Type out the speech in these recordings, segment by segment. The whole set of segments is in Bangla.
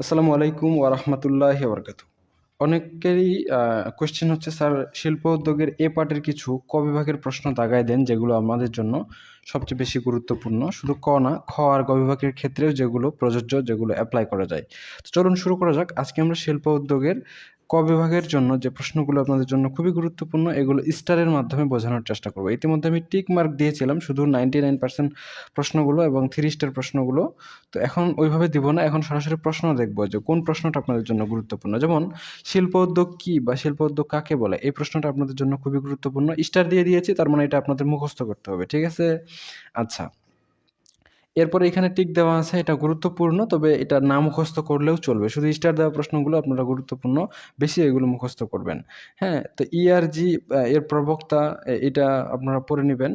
আসসালামু আলাইকুম ওরহমতুল্লাহ বরকাত। অনেকেরই কোয়েশ্চেন হচ্ছে, স্যার, শিল্প উদ্যোগের এ পার্টের কিছু ক বিভাগের প্রশ্ন দাগায় দেন, যেগুলো আমাদের জন্য সবচেয়ে বেশি গুরুত্বপূর্ণ। শুধু ক না, খ আর গ বিভাগের ক্ষেত্রেও যেগুলো প্রযোজ্য, যেগুলো অ্যাপ্লাই করা যায়। তো চলুন শুরু করা যাক। আজকে আমরা শিল্প উদ্যোগের ক বিভাগের জন্য যে প্রশ্নগুলো আপনাদের জন্য খুবই গুরুত্বপূর্ণ, এগুলো স্টারের মাধ্যমে বোঝানোর চেষ্টা করব। ইতিমধ্যে আমি টিক মার্ক দিয়েছিলাম, শুধু নাইনটি নাইন পার্সেন্ট প্রশ্নগুলো এবং থ্রি স্টার প্রশ্নগুলো। তো এখন ওইভাবে দিব না, এখন সরাসরি প্রশ্ন দেখব যে কোন প্রশ্নটা আপনাদের জন্য গুরুত্বপূর্ণ। যেমন, শিল্প উদ্যোগ কী বা শিল্প উদ্যোগ কাকে বলে? এই প্রশ্নটা আপনাদের জন্য খুবই গুরুত্বপূর্ণ। স্টার দিয়ে দিয়েছি, তার মানে এটা আপনাদের মুখস্থ করতে হবে, ঠিক আছে? আচ্ছা এরপরে এখানে টিক দেওয়া আছে, এটা গুরুত্বপূর্ণ, তবে এটা না মুখস্থ করলেও চলবে। শুধু স্টার দেওয়া প্রশ্নগুলো আপনারা গুরুত্বপূর্ণ, বেশি এগুলো মুখস্থ করবেন। হ্যাঁ তো ইআরজি এর প্রবক্তা এটা আপনারা পড়ে নেবেন।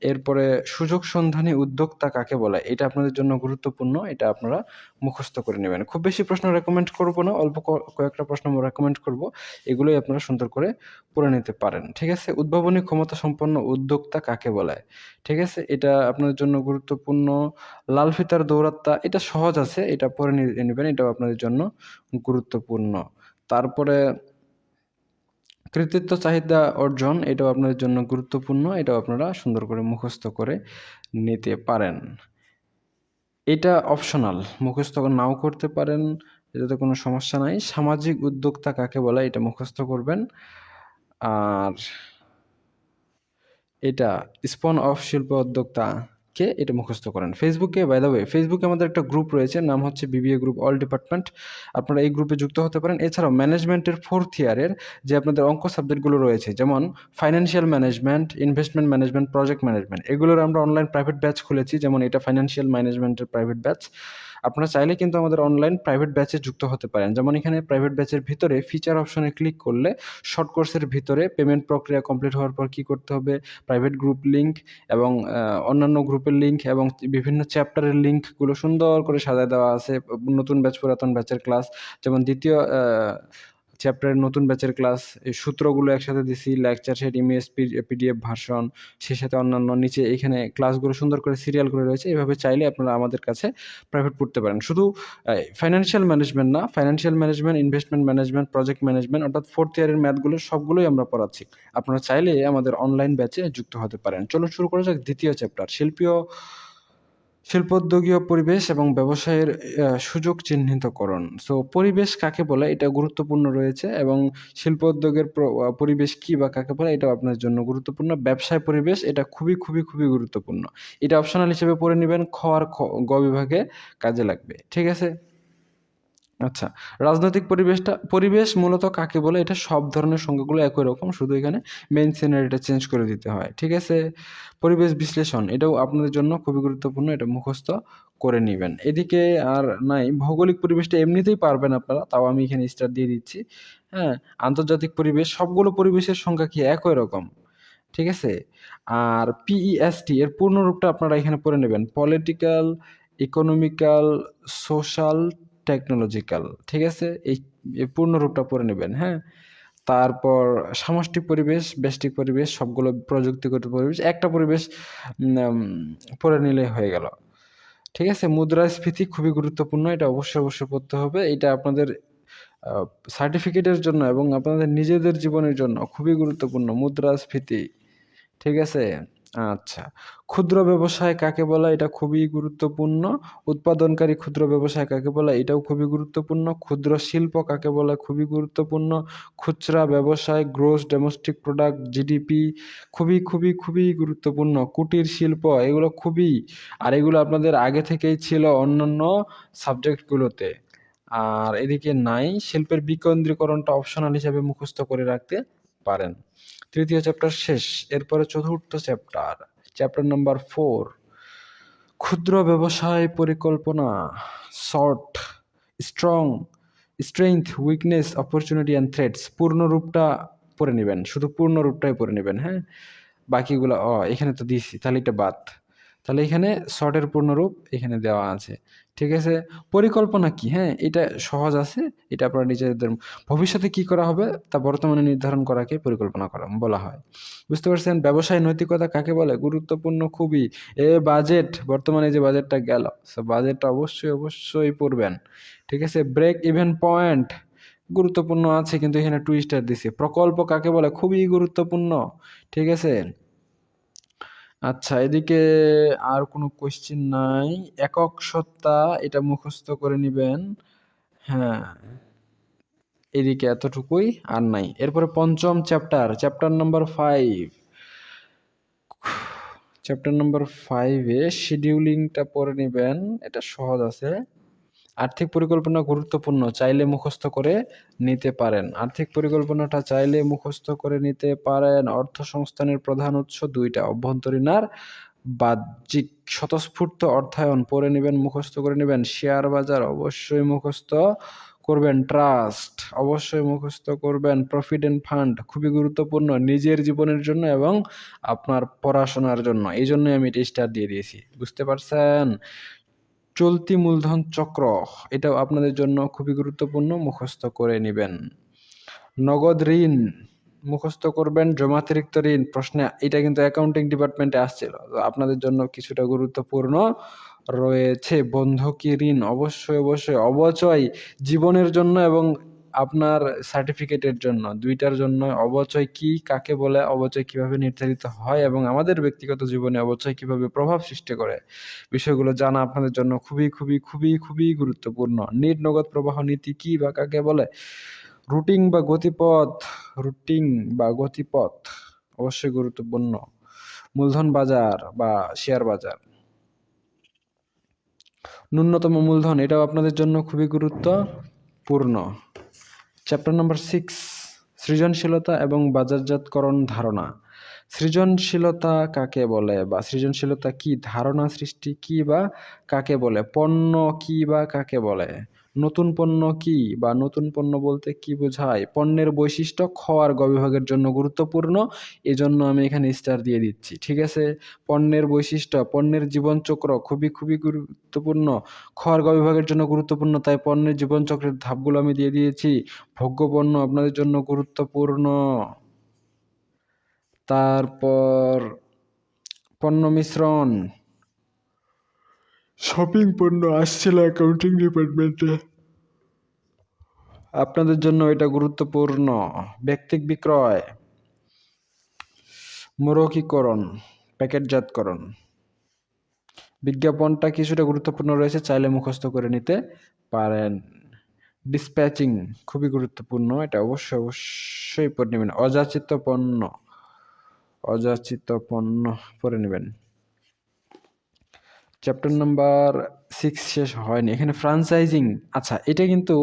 এরপরে সুযোগ সন্ধানী উদ্যোক্তা কাকে বলে? এটা আপনাদের জন্য গুরুত্বপূর্ণ, এটা আপনারা মুখস্থ করে নেবেন। খুব বেশি প্রশ্ন রেকমেন্ড করব না, অল্প কয়েকটা প্রশ্ন রেকমেন্ড করব, এগুলোই আপনারা সুন্দর করে পড়ে নিতে পারেন। ঠিক আছে? উদ্ভাবনী ক্ষমতা সম্পন্ন উদ্যোক্তা কাকে বলে? ঠিক আছে? এটা আপনাদের জন্য গুরুত্বপূর্ণ। লাল ফিতার দৌরাত্মা এটা সহজ আছে, এটা নি- নেবেন, এটাও আপনাদের জন্য গুরুত্বপূর্ণ। তারপরে কৃতিত্ব চাহিদা অর্জন এটাও আপনাদের জন্য গুরুত্বপূর্ণ, এটাও আপনারা সুন্দর করে মুখস্থ করে নিতে পারেন। এটা অপশনাল মুখস্থ নাও করতে পারেন, এটাতে কোনো সমস্যা নাই। সামাজিক উদ্যোক্তা কাকে বলে এটা মুখস্থ করবেন। আর এটা স্পন অফ শিল্প উদ্যোক্তা কে এটা মুখস্থ করেন? ফেসবুকে বাই দ্য ওয়ে ফেসবুকে আমাদের একটা গ্রুপ রয়েছে, নাম হচ্ছে বিবিএ গ্রুপ অল ডিপার্টমেন্ট আপনারা এই গ্রুপে যুক্ত হতে পারেন। এছাড়াও ম্যানেজমেন্টের ফোর্থ ইয়ারের যে আপনাদের অঙ্ক সাবজেক্টগুলো রয়েছে, যেমন financial management investment management project management এগুলোর আমরা অনলাইন প্রাইভেট ব্যাচ খুলেছি, যেমন এটা ফাইন্যান্সিয়াল ম্যানেজমেন্টের প্রাইভেট ব্যাচ আপনারা চাইলে কিন্তু আমাদের অনলাইন প্রাইভেট ব্যাচে যুক্ত হতে পারেন। যেমন এখানে প্রাইভেট ব্যাচের ভিতরে ফিচার অপশনে ক্লিক করলে শর্ট কোর্সের ভিতরে পেমেন্ট প্রক্রিয়া কমপ্লিট হওয়ার পর কী করতে হবে? প্রাইভেট গ্রুপ লিঙ্ক এবং অন্যান্য গ্রুপের লিঙ্ক এবং বিভিন্ন চ্যাপ্টারের লিঙ্কগুলো সুন্দর করে সাজায় দেওয়া আছে। নতুন ব্যাচ পুরাতন ব্যাচের ক্লাস যেমন দ্বিতীয় চ্যাপ্টারের নতুন ব্যাচের ক্লাস এই সূত্রগুলো একসাথে দিছি lecture set image PDF version সেই সাথে অন্যান্য নিচে এখানে ক্লাসগুলো সুন্দর করে সিরিয়াল করে রয়েছে। এভাবে চাইলে আপনারা আমাদের কাছে প্রাইভেট পড়তে পারেন। শুধু ফাইন্যান্সিয়াল ম্যানেজমেন্ট না financial management investment management project management অর্থাৎ ফোর্থ ইয়ারের ম্যাথগুলো সবগুলোই আমরা পড়াচ্ছি। আপনারা চাইলে আমাদের অনলাইন ব্যাচে যুক্ত হতে পারেন। চলুন শুরু করা যাক দ্বিতীয় চ্যাপ্টার শিল্পীয় শিল্পোদ্যোগীয় পরিবেশ এবং ব্যবসায়ের সুযোগ চিহ্নিতকরণ। সো পরিবেশ কাকে বলে? এটা গুরুত্বপূর্ণ রয়েছে এবং শিল্পোদ্যোগের প্র- পরিবেশ কি বা কাকে বলে? এটাও আপনার জন্য গুরুত্বপূর্ণ। ব্যবসায় পরিবেশ, এটা খুবই খুবই খুবই গুরুত্বপূর্ণ। এটা অপশনাল হিসেবে পড়ে নেবেন, খ আর খ, গ বিভাগে কাজে লাগবে। ঠিক আছে? আচ্ছা রাজনৈতিক পরিবেশটা, পরিবেশ মূলত কাকে বলে? এটা সব ধরনের সংখ্যাগুলো একই রকম, শুধু এখানে মেইন সিনারিটা চেঞ্জ করে দিতে হয়, ঠিক আছে? পরিবেশ বিশ্লেষণ, এটাও আপনাদের জন্য খুবই গুরুত্বপূর্ণ, এটা মুখস্থ করে নেবেন। এদিকে আর নাই, ভৌগোলিক পরিবেশটা এমনিতেই পারবেন আপনারা, তাও আমি এখানে স্টার দিয়ে দিচ্ছি হ্যাঁ? আন্তর্জাতিক পরিবেশ, সবগুলো পরিবেশের সংখ্যা কি একই রকম, ঠিক আছে? আর পিইএসটি এর পূর্ণরূপটা আপনারা এখানে পড়ে নেবেন পলিটিক্যাল ইকোনমিক্যাল সোশ্যাল টেকনোলজিক্যাল ঠিক আছে? এই এই পূর্ণ রূপটা পড়ে নেবেন হ্যাঁ? তারপর সামষ্টিক পরিবেশ ব্যষ্টিক পরিবেশ, সবগুলো প্রযুক্তিগত পরিবেশ, একটা পরিবেশ পড়ে নিলে হয়ে গেল। ঠিক আছে? মুদ্রাস্ফীতি খুবই গুরুত্বপূর্ণ, এটা অবশ্যই অবশ্যই পড়তে হবে। এটা আপনাদের সার্টিফিকেটের জন্য এবং আপনাদের নিজেদের জীবনের জন্য খুবই গুরুত্বপূর্ণ, মুদ্রাস্ফীতি, ঠিক আছে? আচ্ছা ক্ষুদ্র ব্যবসায় কাকে বলা এটা খুবই গুরুত্বপূর্ণ? উৎপাদনকারী ক্ষুদ্র ব্যবসায় কাকে বলা এটাও খুবই গুরুত্বপূর্ণ? ক্ষুদ্র শিল্প কাকে বলা খুবই গুরুত্বপূর্ণ? খুচরা ব্যবসায় গ্রোস ডোমেস্টিক প্রোডাক্ট জিডিপি খুবই খুবই খুবই গুরুত্বপূর্ণ। কুটির শিল্প, এগুলো খুবই, আর এগুলো আপনাদের আগে থেকেই ছিল অন্যান্য সাবজেক্টগুলোতে আর এদিকে নাই, শিল্পের বিকেন্দ্রীকরণটা অপশনাল হিসাবে মুখস্থ করে রাখতে পারেন। তৃতীয় চ্যাপ্টার শেষ, এরপরে চতুর্থ চ্যাপ্টার চ্যাপ্টার নাম্বার ফোর ক্ষুদ্র ব্যবসায় পরিকল্পনা short strong strength weakness opportunity and threats পূর্ণরূপটা পড়ে নেবেন, শুধু পূর্ণ রূপটাই পড়ে নেবেন হ্যাঁ? বাকিগুলো, ও, এখানে তো দিয়েছি, তাহলে এটা বাদ। তাহলে এখানে শর্টের পূর্ণরূপ এখানে দেওয়া আছে। ঠিক আছে? পরিকল্পনা কি? হ্যাঁ এটা সহজ আছে। এটা আপনারা নিজেদের ভবিষ্যতে কি করা হবে তা বর্তমানে নির্ধারণ করাকে পরিকল্পনা করা, বলা হয়। বুঝতে পারছেন? ব্যবসায় নৈতিকতা কাকে বলে? গুরুত্বপূর্ণ খুবই। এ বাজেট বর্তমানে যে বাজেটটা গেল সে বাজেটটা অবশ্যই অবশ্যই পড়বেন। ঠিক আছে? ব্রেক ইভেন পয়েন্ট গুরুত্বপূর্ণ আছে, কিন্তু এখানে টুইস্টার দিছে। প্রকল্প কাকে বলে? খুবই গুরুত্বপূর্ণ। ঠিক আছে? আচ্ছা এদিকে আর কোনো কোশ্চিন নাই। একক সত্তা এটা মুখস্থ করে নেবেন। হ্যাঁ এদিকে এতটুকুই আর নাই। এরপরে পঞ্চম chapter chapter number five chapter number ফাইভে শিডিউলিংটা পড়ে নেবেন। এটা সহজ আছে। আর্থিক পরিকল্পনা গুরুত্বপূর্ণ, চাইলে মুখস্থ করে নিতে পারেন। আর্থিক পরিকল্পনাটা চাইলে মুখস্থ করে নিতে পারেন। অর্থ সংস্থানের প্রধান উৎস দুইটা, অভ্যন্তরীণ আর বাহ্যিক। স্বতঃস্ফূর্ত অর্থায়ন, পড়ে নেবেন, মুখস্থ করে নেবেন। শেয়ার বাজার অবশ্যই মুখস্থ করবেন। ট্রাস্ট অবশ্যই মুখস্থ করবেন। প্রভিডেন্ট ফান্ড খুবই গুরুত্বপূর্ণ নিজের জীবনের জন্য এবং আপনার পড়াশোনার জন্য। এই জন্যই আমি এটা স্টার দিয়ে দিয়েছি। বুঝতে পারছেন? চলতি মূলধন চক্র, এটাও আপনাদের জন্য খুবই গুরুত্বপূর্ণ, মুখস্থ করে নেবেন। নগদ ঋণ, মুখস্থ করবেন, জমাতিরিক্ত ঋণ, প্রশ্নে এটা কিন্তু অ্যাকাউন্টিং ডিপার্টমেন্টে আসছিল আপনাদের জন্য কিছুটা গুরুত্বপূর্ণ রয়েছে। বন্ধকি ঋণ, অবশ্যই অবশ্যই, অবচয়, জীবনের জন্য এবং আপনার সার্টিফিকেটের জন্য, দুইটার জন্য অবচয় কি, কাকে বলে অবচয় কীভাবে নির্ধারিত হয় এবং আমাদের ব্যক্তিগত জীবনে অবচয় কীভাবে প্রভাব সৃষ্টি করে? বিষয়গুলো জানা আপনাদের জন্য খুবই খুবই খুবই খুবই গুরুত্বপূর্ণ। নিট নগদ প্রবাহ নীতি কি বা কাকে বলে? রুটিং বা গতিপথ, রুটিং বা গতিপথ অবশ্যই গুরুত্বপূর্ণ। মূলধন বাজার বা শেয়ার বাজার। ন্যূনতম মূলধন, এটাও আপনাদের জন্য খুবই গুরুত্বপূর্ণ। চ্যাপ্টার নম্বর সিক্স সৃজনশীলতা এবং বাজারজাতকরণ ধারণা। সৃজনশীলতা কাকে বলে বা সৃজনশীলতা কি? ধারণা সৃষ্টি কি বা কাকে বলে? পণ্য কি বা কাকে বলে? নতুন পণ্য কি বা নতুন পণ্য বলতে কি বোঝায়? পণ্যের বৈশিষ্ট্য খ আর গ বিভাগের জন্য গুরুত্বপূর্ণ, এজন্য আমি এখানে স্টার দিয়ে দিচ্ছি, ঠিক আছে? পণ্যের বৈশিষ্ট্য, পণ্যের জীবনচক্র খুবই খুবই গুরুত্বপূর্ণ, খ আর গ বিভাগের জন্য গুরুত্বপূর্ণ, তাই পণ্যের জীবনচক্রের ধাপগুলো আমি দিয়ে দিয়েছি, ভোগ্য পণ্য আপনাদের জন্য গুরুত্বপূর্ণ। তারপর, পণ্য মিশ্রণ শপিং পণ্য আসছিল অ্যাকাউন্টিং ডিপার্টমেন্টে আপনাদের জন্য এটা গুরুত্বপূর্ণ। ব্যক্তিক বিক্রয় মোরকীকরণ প্যাকেটজাতকরণ। বিজ্ঞাপনটা কিছুটা গুরুত্বপূর্ণ রয়েছে, চাইলে মুখস্থ করে নিতে পারেন। ডিসপ্যাচিং খুবই গুরুত্বপূর্ণ, এটা অবশ্যই অবশ্যই পড়ে নেবেন। অযাচিত পণ্য অযাচিত পণ্য পড়ে নেবেন। চ্যাপ্টার নাম্বার সিক্স শেষ হয়নি। এখানে ফ্রাঞ্চাইজিং আচ্ছা এটা কিন্তু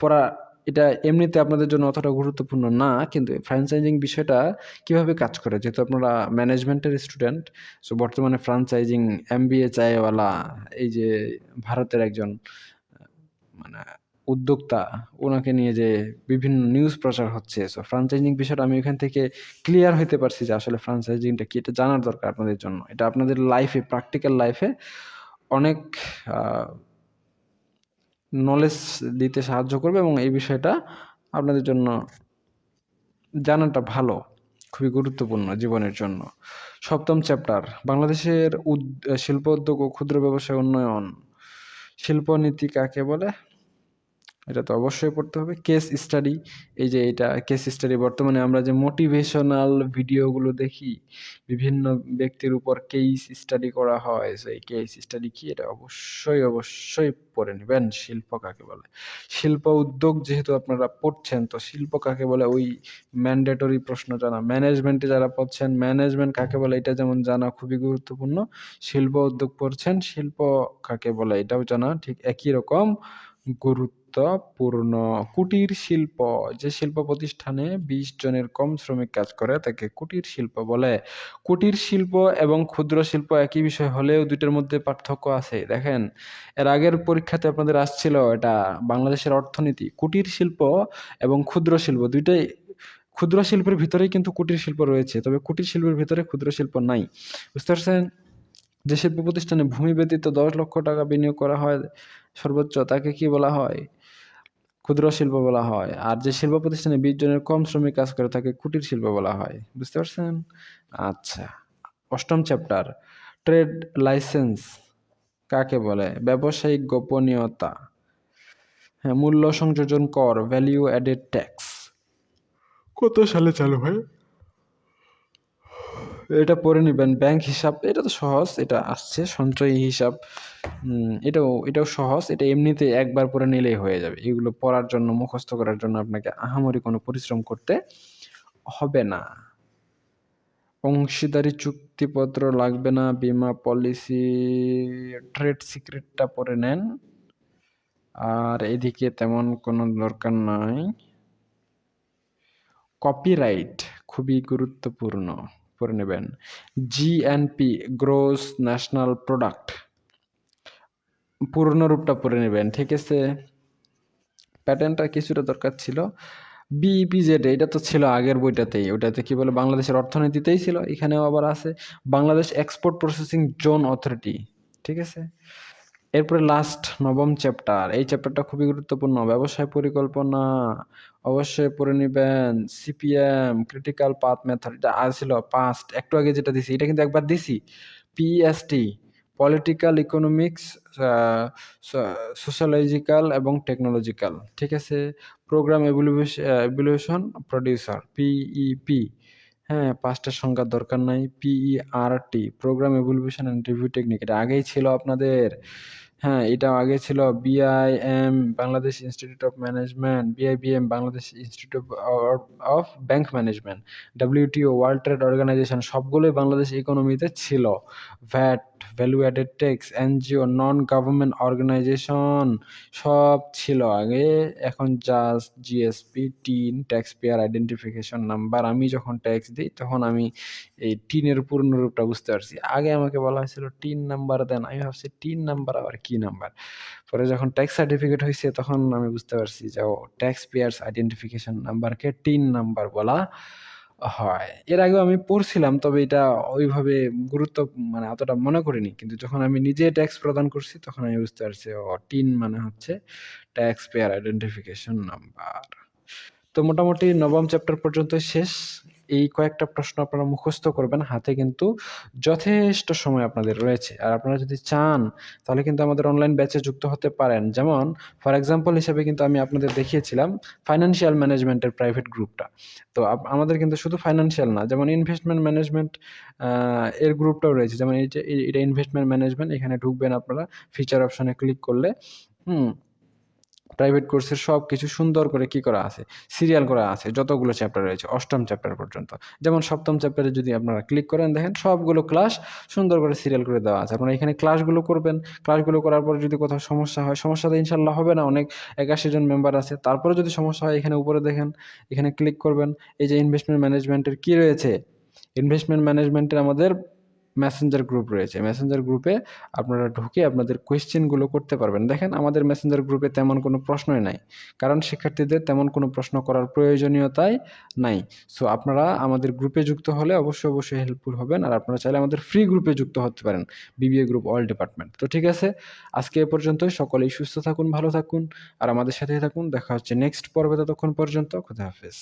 পড়া, এটা এমনিতে আপনাদের জন্য অতটা গুরুত্বপূর্ণ না, কিন্তু ফ্র্যাঞ্চাইজিং বিষয়টা কীভাবে কাজ করে? যেহেতু আপনারা ম্যানেজমেন্টের স্টুডেন্ট সো বর্তমানে ফ্রাঞ্চাইজিং এম বি এ চায়ওয়ালা, এই যে ভারতের একজন মানে উদ্যোক্তা, ওনাকে নিয়ে যে বিভিন্ন নিউজ প্রচার হচ্ছে সো ফ্রাঞ্চাইজিং বিষয়টা আমি এখান থেকে ক্লিয়ার হতে পারছি যে আসলে ফ্রাঞ্চাইজিংটা কি, এটা জানার দরকার আপনাদের জন্য। এটা আপনাদের লাইফে প্র্যাকটিক্যাল লাইফে অনেক নলেজ দিতে সাহায্য করবে এবং এই বিষয়টা আপনাদের জন্য জানাটা ভালো, খুবই গুরুত্বপূর্ণ জীবনের জন্য। সপ্তম চ্যাপ্টার বাংলাদেশের শিল্প উদ্যোগ ও ক্ষুদ্র ব্যবসায় উন্নয়ন। শিল্পনীতি কাকে বলে? এটা তো অবশ্যই পড়তে হবে। কেস স্টাডি এই যে এটা কেস স্টাডি বর্তমানে আমরা যে মোটিভেশনাল ভিডিওগুলো দেখি, বিভিন্ন ব্যক্তির উপর কেস স্টাডি করা হয় সেই কেস স্টাডি কি এটা অবশ্যই অবশ্যই পড়ে নেবেন। শিল্প কাকে বলে? শিল্প উদ্যোগ যেহেতু আপনারা পড়ছেন, তো শিল্প কাকে বলে? ওই ম্যান্ডেটরি প্রশ্ন জানা ম্যানেজমেন্টে যারা পড়ছেন ম্যানেজমেন্ট কাকে বলে? এটা যেমন জানা খুবই গুরুত্বপূর্ণ। শিল্প উদ্যোগ পড়ছেন, শিল্প কাকে বলে? এটাও জানা ঠিক একই রকম গুরুত্বপূর্ণ কুটির শিল্প। যে শিল্প প্রতিষ্ঠানে বিশ জনের কম শ্রমিক কাজ করে, তাকে কুটির শিল্প বলে। কুটির শিল্প এবং ক্ষুদ্র শিল্প একই বিষয় হলেও দুইটার মধ্যে পার্থক্য আছে। দেখেন, এর আগের পরীক্ষাতে আপনাদের আসছিল এটা, বাংলাদেশের অর্থনীতি। কুটির শিল্প এবং ক্ষুদ্র শিল্প দুইটাই, ক্ষুদ্র শিল্পের ভিতরেই কিন্তু কুটির শিল্প রয়েছে। তবে কুটির শিল্পের ভিতরে ক্ষুদ্র শিল্প নাই। বুঝতে পারছেন? যে শিল্প প্রতিষ্ঠানে ভূমি ব্যতীত দশ লক্ষ টাকা বিনিয়োগ করা হয় সর্বোচ্চ, তাকে কি বলা হয়? ক্ষুদ্র শিল্প বলা হয়। আর যে শিল্প প্রতিষ্ঠানে বিশ জনের কম শ্রমিক কাজ করে, তাকে কুটির শিল্প বলা হয়। বুঝতে পারছেন? আচ্ছা অষ্টম চ্যাপ্টার ট্রেড লাইসেন্স কাকে বলে? ব্যবসায়িক গোপনীয়তা। হ্যাঁ মূল্য সংযোজন কর ভ্যালিউ অ্যাডেড ট্যাক্স কত সালে চালু হয়? এটা পড়ে নেবেন। ব্যাংক হিসাব, এটা তো সহজ, এটা আসছে, সঞ্চয়ী হিসাব। এটাও এটাও সহজ, এটা এমনিতে একবার পরে নিলেই হয়ে যাবে। এগুলো পড়ার জন্য, মুখস্থ করার জন্য আপনাকে আহামরি কোনো পরিশ্রম করতে হবে না। অংশীদারি চুক্তিপত্র লাগবে না, বিমা পলিসি, ট্রেড সিক্রেটটা পরে নেন। আর এদিকে তেমন কোনো দরকার নাই। কপিরাইট খুবই গুরুত্বপূর্ণ। পড়ে নেবেন। জিএনপি গ্রোস ন্যাশনাল প্রোডাক্ট পূর্ণ রূপটা পড়ে নেবেন, ঠিক আছে? প্যাটার্নটা কিছুটা দরকার ছিল। বিইপিজেড এটা তো ছিল আগের বইটাতেই, ওটাতে কি বলে, বাংলাদেশের অর্থনীতিতেই ছিল, এখানেও আবার আছে। Bangladesh export processing zone authority ঠিক আছে? এরপরে লাস্ট নবম চ্যাপ্টার এই চ্যাপ্টারটা খুবই গুরুত্বপূর্ণ। ব্যবসায় পরিকল্পনা অবশ্যই পড়ে নেবেন। সিপিএম ক্রিটিক্যাল পাথ মেথড এটা ছিল পাস্ট একটু আগে যেটা দিছি, এটা কিন্তু একবার দিছি। পিএসটি পলিটিক্যাল ইকোনমিক্স সোশ্যালজিক্যাল এবং টেকনোলজিক্যাল ঠিক আছে? প্রোগ্রাম এভলিউশন প্রডিউসার পিইপি হ্যাঁ পাঁচটার সংখ্যার দরকার নাই। PERT program evaluation and review technique এটা আগেই ছিল আপনাদের। হ্যাঁ এটা আগে ছিল BIM Bangladesh institute of management BIBM Bangladesh institute of bank management WTO world trade organization সবগুলোই বাংলাদেশ ইকোনমিতে ছিল। VAT value added tax NGO non government organization সব ছিল আগে। এখন just GSP TIN tax payer identification number আমি যখন ট্যাক্স দিই, তখন আমি এই টিনের পূর্ণরূপটা বুঝতে পারছি। আগে আমাকে বলা হয়েছিল টিন নাম্বার দেন, আমি ভাবছি টিন নাম্বার আবার কি নাম্বার? পরে যখন ট্যাক্স সার্টিফিকেট হয়েছে তখন আমি বুঝতে পারছি যে, ও ট্যাক্স পেয়ার্স আইডেন্টিফিকেশন নাম্বারকে টিন নাম্বার বলা হয়। এর আগেও আমি পড়ছিলাম, তবে এটা ওইভাবে গুরুত্ব মানে অতটা মনে করিনি। কিন্তু যখন আমি নিজে ট্যাক্স প্রদান করছি, তখন আমি বুঝতে পারছি, ও, টিন মানে হচ্ছে ট্যাক্স পেয়ার আইডেন্টিফিকেশন নাম্বার। তো মোটামুটি নবম চ্যাপ্টার পর্যন্ত শেষ। এই কয়েকটা প্রশ্ন আপনারা মুখস্থ করবেন হাতে কিন্তু যথেষ্ট সময় আপনাদের রয়েছে। আর আপনারা যদি চান, তাহলে কিন্তু আমাদের অনলাইন ব্যাচে যুক্ত হতে পারেন। যেমন ফর এক্সাম্পল হিসেবে কিন্তু আমি আপনাদের দেখিয়েছিলাম ফাইন্যান্সিয়াল ম্যানেজমেন্টের প্রাইভেট গ্রুপটা তো আমাদের কিন্তু শুধু ফাইন্যান্সিয়াল না, যেমন ইনভেস্টমেন্ট ম্যানেজমেন্ট এর গ্রুপটাও রয়েছে। যেমন এই যে এটা ইনভেস্টমেন্ট ম্যানেজমেন্ট এখানে ঢুকবেন আপনারা ফিচার অপশনে ক্লিক করলে। হুম প্রাইভেট কোর্সের সব কিছু সুন্দর করে কি করা আছে? সিরিয়াল করা আছে, যতগুলো চ্যাপ্টার রয়েছে, অষ্টম চ্যাপ্টার পর্যন্ত। যেমন সপ্তম চ্যাপ্টারে যদি আপনারা ক্লিক করেন, দেখেন সবগুলো ক্লাস সুন্দর করে সিরিয়াল করে দেওয়া আছে। আপনারা এখানে ক্লাসগুলো করবেন। ক্লাসগুলো করার পর যদি কোথাও সমস্যা হয়, সমস্যা তো ইনশাল্লাহ হবে না, অনেক একাশি জন মেম্বার আছে। তারপরে যদি সমস্যা হয়, এখানে উপরে দেখেন, এখানে ক্লিক করবেন। এই যে ইনভেস্টমেন্ট ম্যানেজমেন্টের কি রয়েছে? ইনভেস্টমেন্ট ম্যানেজমেন্টের আমাদের মেসেঞ্জার গ্রুপ রয়েছে। মেসেঞ্জার গ্রুপে আপনারা ঢুকে আপনাদের কোয়েশ্চেনগুলো করতে পারবেন। দেখেন, আমাদের মেসেঞ্জার গ্রুপে তেমন কোনো প্রশ্নই নাই। কারণ শিক্ষার্থীদের তেমন কোনো প্রশ্ন করার প্রয়োজনীয়তাই নাই। সো আপনারা আমাদের গ্রুপে যুক্ত হলে অবশ্যই অবশ্যই হেল্পফুল হবেন। আর আপনারা চাইলে আমাদের ফ্রি গ্রুপে যুক্ত হতে পারেন। বিবিএ গ্রুপ অল ডিপার্টমেন্ট তো ঠিক আছে, আজকে এ পর্যন্তই। সকলেই সুস্থ থাকুন, ভালো থাকুন। আর আমাদের সাথেই থাকুন। দেখা হচ্ছে নেক্সট পর্বে ততক্ষণ পর্যন্ত। খুদা হাফেজ।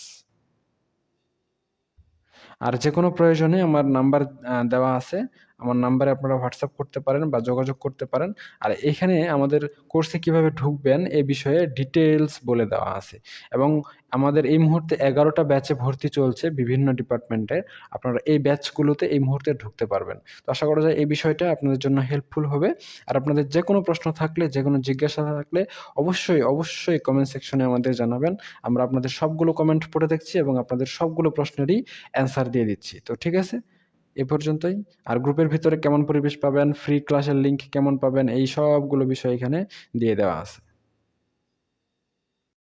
আর যে কোনো প্রয়োজনে আমার নাম্বার দেওয়া আছে। আমার নাম্বারে আপনারা হোয়াটসঅ্যাপ করতে পারেন বা যোগাযোগ করতে পারেন। আর এখানে আমাদের কোর্সে কীভাবে ঢুকবেন এ বিষয়ে ডিটেলস বলে দেওয়া আছে। এবং আমাদের এই মুহূর্তে এগারোটা ব্যাচে ভর্তি চলছে বিভিন্ন ডিপার্টমেন্টে আপনারা এই ব্যাচগুলোতে এই মুহূর্তে ঢুকতে পারবেন। তো আশা করা যায় এই বিষয়টা আপনাদের জন্য হেল্পফুল হবে। আর আপনাদের যে কোনো প্রশ্ন থাকলে, যে কোনো জিজ্ঞাসা থাকলে অবশ্যই অবশ্যই কমেন্ট সেকশনে আমাদের জানাবেন। আমরা আপনাদের সবগুলো কমেন্ট পড়ে দেখছি এবং আপনাদের সবগুলো প্রশ্নেরই অ্যান্সার দিয়ে দিচ্ছি। তো ঠিক আছে? এ পর্যন্তই। আর গ্রুপের ভিতরে কেমন পরিবেশ পাবেন, ফ্রি ক্লাসের লিঙ্ক কেমন পাবেন, এই সবগুলো বিষয় এখানে দিয়ে দেওয়া আছে।